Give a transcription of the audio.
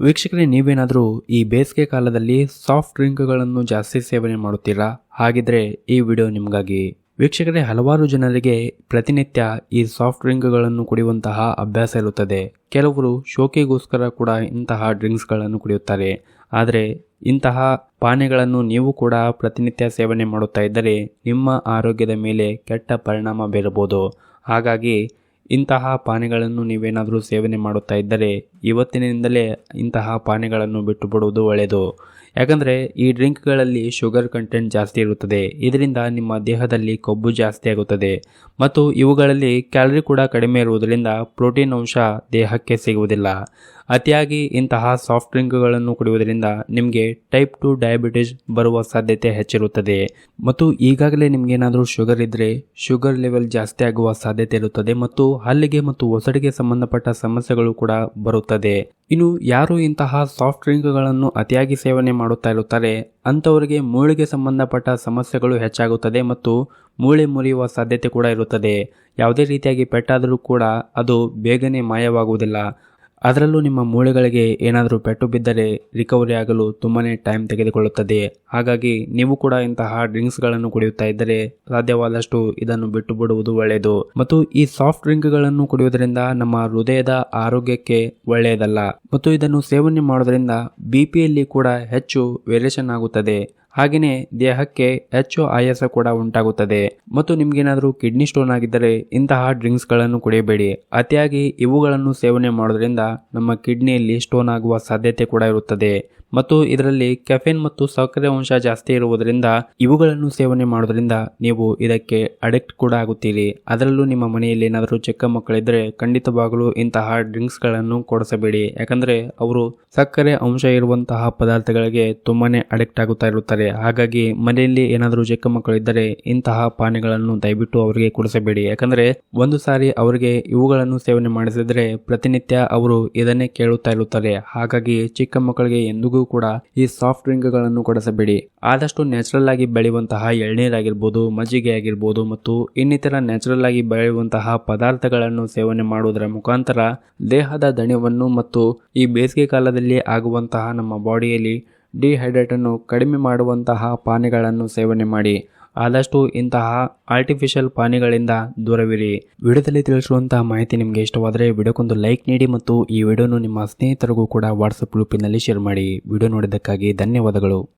ವೀಕ್ಷಕರೇ, ನೀವೇನಾದರೂ ಈ ಬೇಸಿಗೆ ಕಾಲದಲ್ಲಿ ಸಾಫ್ಟ್ ಡ್ರಿಂಕ್ಗಳನ್ನು ಜಾಸ್ತಿ ಸೇವನೆ ಮಾಡುತ್ತೀರಾ? ಹಾಗಿದ್ರೆ ಈ ವಿಡಿಯೋ ನಿಮಗಾಗಿ. ವೀಕ್ಷಕರೇ, ಹಲವಾರು ಜನರಿಗೆ ಪ್ರತಿನಿತ್ಯ ಈ ಸಾಫ್ಟ್ ಡ್ರಿಂಕ್ಗಳನ್ನು ಕುಡಿಯುವಂತಹ ಅಭ್ಯಾಸ ಇರುತ್ತದೆ. ಕೆಲವರು ಶೋಕಿಗೋಸ್ಕರ ಕೂಡ ಇಂತಹ ಡ್ರಿಂಕ್ಸ್ಗಳನ್ನು ಕುಡಿಯುತ್ತಾರೆ. ಆದರೆ ಇಂತಹ ಪಾನೀಯಗಳನ್ನು ನೀವು ಕೂಡ ಪ್ರತಿನಿತ್ಯ ಸೇವನೆ ಮಾಡುತ್ತಾ ಇದ್ದರೆ ನಿಮ್ಮ ಆರೋಗ್ಯದ ಮೇಲೆ ಕೆಟ್ಟ ಪರಿಣಾಮ ಬೀರಬಹುದು. ಹಾಗಾಗಿ ಇಂತಹ ಪಾನೀಯಗಳನ್ನು ನೀವೇನಾದರೂ ಸೇವನೆ ಮಾಡುತ್ತಾ ಇದ್ದರೆ ಇವತ್ತಿನಿಂದಲೇ ಇಂತಹ ಪಾನೀಯಗಳನ್ನು ಬಿಟ್ಟುಬಿಡುವುದು ಒಳ್ಳೆಯದು. ಯಾಕಂದರೆ ಈ ಡ್ರಿಂಕ್ಗಳಲ್ಲಿ ಶುಗರ್ ಕಂಟೆಂಟ್ ಜಾಸ್ತಿ ಇರುತ್ತದೆ. ಇದರಿಂದ ನಿಮ್ಮ ದೇಹದಲ್ಲಿ ಕೊಬ್ಬು ಜಾಸ್ತಿ ಆಗುತ್ತದೆ. ಮತ್ತು ಇವುಗಳಲ್ಲಿ ಕ್ಯಾಲರಿ ಕೂಡ ಕಡಿಮೆ ಇರುವುದರಿಂದ ಪ್ರೋಟೀನ್ ಅಂಶ ದೇಹಕ್ಕೆ ಸಿಗುವುದಿಲ್ಲ. ಅತಿಯಾಗಿ ಇಂತಹ ಸಾಫ್ಟ್ ಡ್ರಿಂಕ್ಗಳನ್ನು ಕುಡಿಯುವುದರಿಂದ ನಿಮಗೆ ಟೈಪ್ ಟು ಡಯಾಬಿಟಿಸ್ ಬರುವ ಸಾಧ್ಯತೆ ಹೆಚ್ಚಿರುತ್ತದೆ. ಮತ್ತು ಈಗಾಗಲೇ ನಿಮಗೇನಾದರೂ ಶುಗರ್ ಇದ್ದರೆ ಶುಗರ್ ಲೆವೆಲ್ ಜಾಸ್ತಿ ಆಗುವ ಸಾಧ್ಯತೆ ಇರುತ್ತದೆ ಮತ್ತು ಹಲ್ಲಿಗೆ ಮತ್ತು ಒಸಡಿಗೆ ಸಂಬಂಧಪಟ್ಟ ಸಮಸ್ಯೆಗಳು ಕೂಡ ಬರುತ್ತದೆ. ಇನ್ನು ಯಾರು ಇಂತಹ ಸಾಫ್ಟ್ ಡ್ರಿಂಕ್ಗಳನ್ನು ಅತಿಯಾಗಿ ಸೇವನೆ ಮಾಡುತ್ತಾ ಇರುತ್ತಾರೆ, ಅಂಥವರಿಗೆ ಮೂಳೆಗೆ ಸಂಬಂಧಪಟ್ಟ ಸಮಸ್ಯೆಗಳು ಹೆಚ್ಚಾಗುತ್ತದೆ ಮತ್ತು ಮೂಳೆ ಮುರಿಯುವ ಸಾಧ್ಯತೆ ಕೂಡ ಇರುತ್ತದೆ. ಯಾವುದೇ ರೀತಿಯಾಗಿ ಪೆಟ್ಟಾದರೂ ಕೂಡ ಅದು ಬೇಗನೆ ಮಾಯವಾಗುವುದಿಲ್ಲ. ಅದರಲ್ಲೂ ನಿಮ್ಮ ಮೂಳೆಗಳಿಗೆ ಏನಾದರೂ ಪೆಟ್ಟು ಬಿದ್ದರೆ ರಿಕವರಿ ಆಗಲು ತುಂಬಾ ಟೈಮ್ ತೆಗೆದುಕೊಳ್ಳುತ್ತದೆ. ಹಾಗಾಗಿ ನೀವು ಕೂಡ ಇಂತಹ ಡ್ರಿಂಕ್ಸ್ಗಳನ್ನು ಕುಡಿಯುತ್ತಾ ಇದ್ದರೆ ಸಾಧ್ಯವಾದಷ್ಟು ಇದನ್ನು ಬಿಟ್ಟು ಬಿಡುವುದು ಒಳ್ಳೆಯದು. ಮತ್ತು ಈ ಸಾಫ್ಟ್ ಡ್ರಿಂಕ್ಗಳನ್ನು ಕುಡಿಯುವುದರಿಂದ ನಮ್ಮ ಹೃದಯದ ಆರೋಗ್ಯಕ್ಕೆ ಒಳ್ಳೆಯದಲ್ಲ. ಮತ್ತು ಇದನ್ನು ಸೇವನೆ ಮಾಡೋದರಿಂದ ಬಿ ಪಿಯಲ್ಲಿ ಕೂಡ ಹೆಚ್ಚು ವೇರಿಯೇಷನ್ ಆಗುತ್ತದೆ. ಹಾಗೆಯೇ ದೇಹಕ್ಕೆ ಹೆಚ್ಚು ಆಯಾಸ ಕೂಡ ಉಂಟಾಗುತ್ತದೆ. ಮತ್ತು ನಿಮಗೇನಾದರೂ ಕಿಡ್ನಿ ಸ್ಟೋನ್ ಆಗಿದ್ದರೆ ಇಂತಹ ಡ್ರಿಂಕ್ಸ್ಗಳನ್ನು ಕುಡಿಯಬೇಡಿ. ಅತಿಯಾಗಿ ಇವುಗಳನ್ನು ಸೇವನೆ ಮಾಡೋದ್ರಿಂದ ನಮ್ಮ ಕಿಡ್ನಿಯಲ್ಲಿ ಸ್ಟೋನ್ ಆಗುವ ಸಾಧ್ಯತೆ ಕೂಡ ಇರುತ್ತದೆ. ಮತ್ತು ಇದರಲ್ಲಿ ಕೆಫೆನ್ ಮತ್ತು ಸಕ್ಕರೆ ಅಂಶ ಜಾಸ್ತಿ ಇರುವುದರಿಂದ ಇವುಗಳನ್ನು ಸೇವನೆ ಮಾಡೋದ್ರಿಂದ ನೀವು ಇದಕ್ಕೆ ಅಡಿಕ್ಟ್ ಕೂಡ ಆಗುತ್ತೀರಿ. ಅದರಲ್ಲೂ ನಿಮ್ಮ ಮನೆಯಲ್ಲಿ ಏನಾದರೂ ಚಿಕ್ಕ ಮಕ್ಕಳಿದ್ದರೆ ಖಂಡಿತವಾಗಲೂ ಇಂತಹ ಡ್ರಿಂಕ್ಸ್ಗಳನ್ನು ಕೊಡಿಸಬೇಡಿ. ಯಾಕಂದರೆ ಅವರು ಸಕ್ಕರೆ ಅಂಶ ಇರುವಂತಹ ಪದಾರ್ಥಗಳಿಗೆ ತುಂಬಾನೇ ಅಡಿಕ್ಟ್ ಆಗುತ್ತಾ ಇರುತ್ತಾರೆ. ಹಾಗಾಗಿ ಮನೆಯಲ್ಲಿ ಏನಾದರೂ ಚಿಕ್ಕ ಮಕ್ಕಳಿದ್ದರೆ ಇಂತಹ ಪಾನೀಯಗಳನ್ನು ದಯವಿಟ್ಟು ಅವರಿಗೆ ಕೊಡಿಸಬೇಡಿ. ಯಾಕಂದರೆ ಒಂದು ಸಾರಿ ಅವರಿಗೆ ಇವುಗಳನ್ನು ಸೇವನೆ ಮಾಡಿಸಿದರೆ ಪ್ರತಿನಿತ್ಯ ಅವರು ಇದನ್ನೇ ಕೇಳುತ್ತಾ ಇರುತ್ತಾರೆ. ಹಾಗಾಗಿ ಚಿಕ್ಕ ಮಕ್ಕಳಿಗೆ ಎಂದಿಗೂ ಕೂಡ ಈ ಸಾಫ್ಟ್ ಡ್ರಿಂಕ್ಗಳನ್ನು ಕೊಡಿಸಬೇಡಿ. ಆದಷ್ಟು ನ್ಯಾಚುರಲ್ ಆಗಿ ಬೆಳೆಯುವಂತಹ ಎಳ್ನೀರಾಗಿರ್ಬೋದು, ಮಜ್ಜಿಗೆ ಆಗಿರ್ಬೋದು ಮತ್ತು ಇನ್ನಿತರ ನ್ಯಾಚುರಲ್ ಆಗಿ ಬೆಳೆಯುವಂತಹ ಪದಾರ್ಥಗಳನ್ನು ಸೇವನೆ ಮಾಡುವುದರ ಮುಖಾಂತರ ದೇಹದ ದಣಿವನ್ನು ಮತ್ತು ಈ ಬೇಸಿಗೆ ಕಾಲದಲ್ಲಿ ಆಗುವಂತಹ ನಮ್ಮ ಬಾಡಿಯಲ್ಲಿ ಡಿಹೈಡ್ರೇಟ್ ಅನ್ನು ಕಡಿಮೆ ಮಾಡುವಂತಹ ಪಾನೀಯಗಳನ್ನು ಸೇವನೆ ಮಾಡಿ. ಆದಷ್ಟು ಇಂತಹ ಆರ್ಟಿಫಿಷಿಯಲ್ ಪಾನಿಗಳಿಂದ ದೂರವಿರಿ. ವಿಡಿಯೋದಲ್ಲಿ ತಿಳಿಸಿರುವಂತಹ ಮಾಹಿತಿ ನಿಮಗೆ ಇಷ್ಟವಾದರೆ ವಿಡಿಯೋಕ್ಕೊಂದು ಲೈಕ್ ನೀಡಿ ಮತ್ತು ಈ ವಿಡಿಯೋನು ನಿಮ್ಮ ಸ್ನೇಹಿತರಿಗೂ ಕೂಡ ವಾಟ್ಸಪ್ ಗ್ರೂಪಿನಲ್ಲಿ ಶೇರ್ ಮಾಡಿ. ವಿಡಿಯೋ ನೋಡಿದ್ದಕ್ಕಾಗಿ ಧನ್ಯವಾದಗಳು.